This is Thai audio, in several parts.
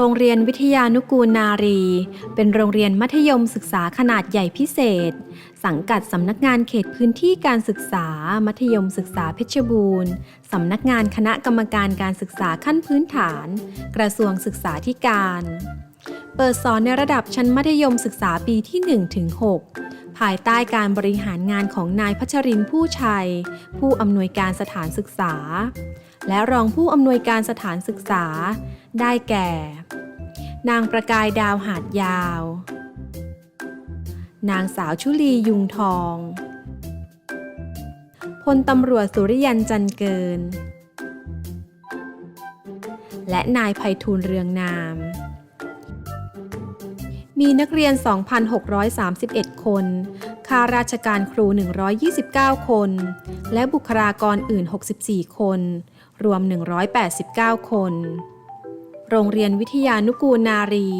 โรงเรียนวิทยานุกูลนารี เป็นโรงเรียนมัธยมศึกษาขนาดใหญ่พิเศษ สังกัดสำนักงานเขตพื้นที่การศึกษา มัธยมศึกษาเพชรบูรณ์สำนักงานคณะกรรมการการศึกษาขั้นพื้นฐาน กระทรวงศึกษาธิการ เปิดสอนในระดับชั้นมัธยมศึกษาปีที่1ถึง6ภายใต้การบริหารงานของนายพัชรินผู้ชัย ผู้อำนวยการสถานศึกษา และรองผู้อำนวยการสถานศึกษา ได้แก่ นางประกายดาวหาดยาว นางสาวชุลียุงทอง พลตำรวจสุริยันจันเกิน และนายภัยทูลเรืองนาม มีนักเรียน 2,631 คนข้าราชการครู 129 คน และบุคลากรอื่น 64 คน รวม 189 คน โรงเรียนวิทยานุกูลนารี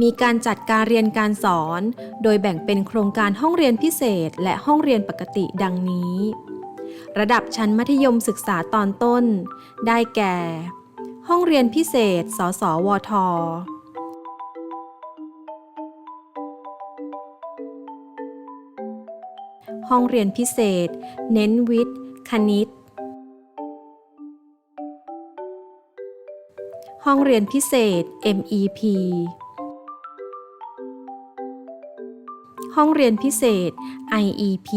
มีการจัดการเรียนการสอน โดยแบ่งเป็นโครงการห้องเรียนพิเศษและห้องเรียนปกติดังนี้ ระดับชั้นมัธยมศึกษาตอนต้น ได้แก่ ห้องเรียนพิเศษ สสวทห้องเรียนพิเศษ เน้นวิทย์ คณิต ห้องเรียนพิเศษ MEP ห้องเรียนพิเศษ IEP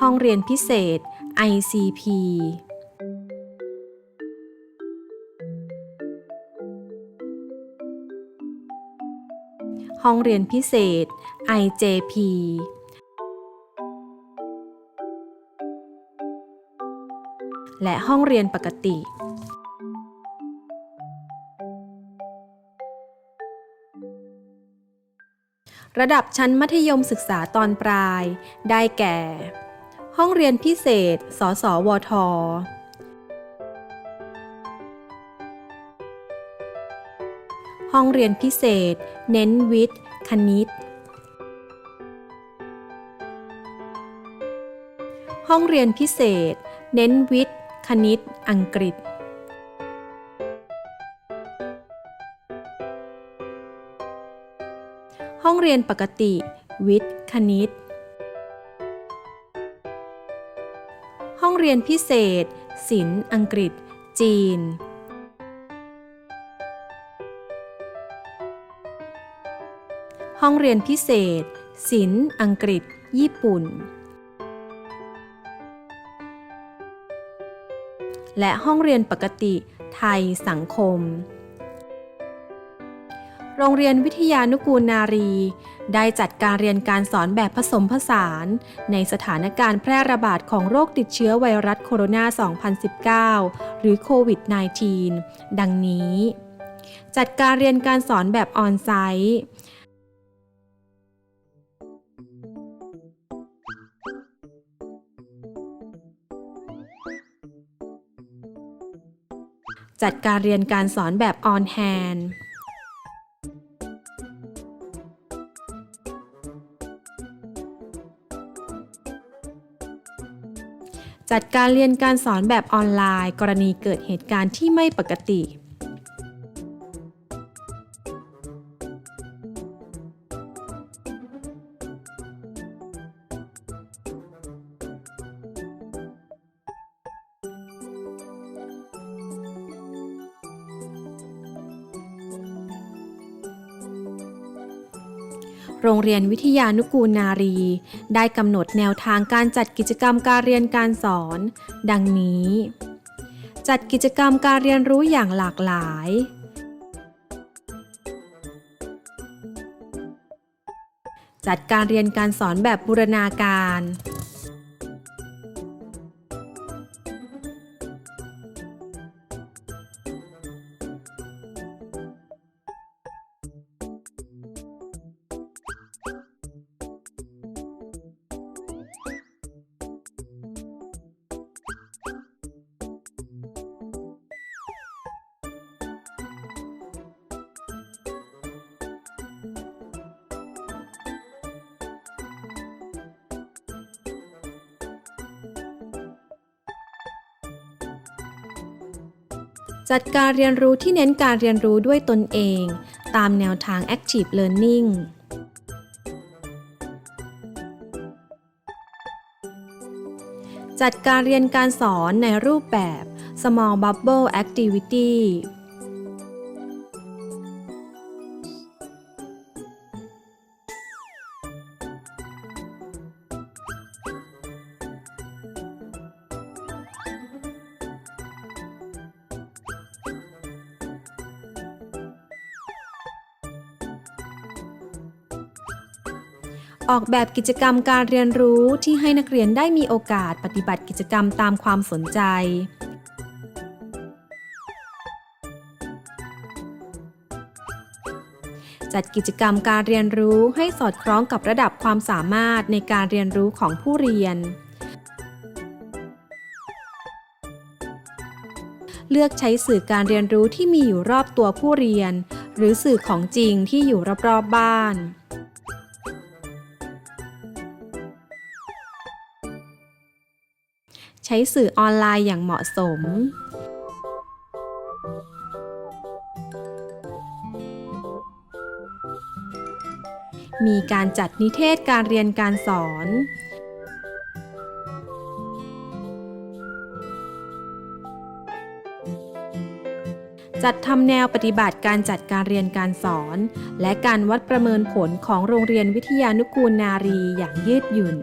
ห้องเรียนพิเศษ ICP ห้องเรียนพิเศษ IJP และห้องเรียนปกติ ระดับชั้นมัธยมศึกษาตอนปลาย ได้แก่ ห้องเรียนพิเศษ สสวทห้องเรียนพิเศษ เน้นวิทย์ คณิต ห้องเรียนพิเศษ เน้นวิทย์ คณิต อังกฤษ ห้องเรียนปกติ วิทย์ คณิต ห้องเรียนพิเศษ ศิลป์ อังกฤษ จีน ห้องเรียนพิเศษ ศิลป์ อังกฤษ ญี่ปุ่น และห้องเรียนปกติไทยสังคม โรงเรียนวิทยานุกูลนารี ได้จัดการเรียนการสอนแบบผสมผสาน ในสถานการณ์แพร่ระบาดของโรคติดเชื้อไวรัสโคโรนา 2019 หรือโควิด -19 ดังนี้ จัดการเรียนการสอนแบบออนไซต์ จัดการเรียนการสอนแบบออนแฮนจัดการเรียนการสอนแบบออนไลน์ กรณีเกิดเหตุการณ์ที่ไม่ปกติ โรงเรียนวิทยานุกูลนารี ได้กำหนดแนวทางการจัดกิจกรรมการเรียนการสอน ดังนี้ จัดกิจกรรมการเรียนรู้อย่างหลากหลาย จัดการเรียนการสอนแบบบูรณาการ จัดการเรียนรู้ที่เน้นการเรียนรู้ด้วยตนเอง ตามแนวทาง Active Learning จัดการเรียนการสอนในรูปแบบ Small Bubble Activity ออกแบบกิจกรรมการเรียนรู้ที่ให้นักเรียนได้มีโอกาสปฏิบัติกิจกรรมตามความสนใจ จัดกิจกรรมการเรียนรู้ให้สอดคล้องกับระดับความสามารถในการเรียนรู้ของผู้เรียน เลือกใช้สื่อการเรียนรู้ที่มีอยู่รอบตัวผู้เรียน หรือสื่อของจริงที่อยู่รอบๆบบ้าน ใช้สื่อออนไลน์อย่างเหมาะสม มีการจัดนิเทศการเรียนการสอน จัดทำแนวปฏิบัติการจัดการเรียนการสอน และการวัดประเมินผลของโรงเรียนวิทยานุกูลนารีอย่างยืดหยุ่น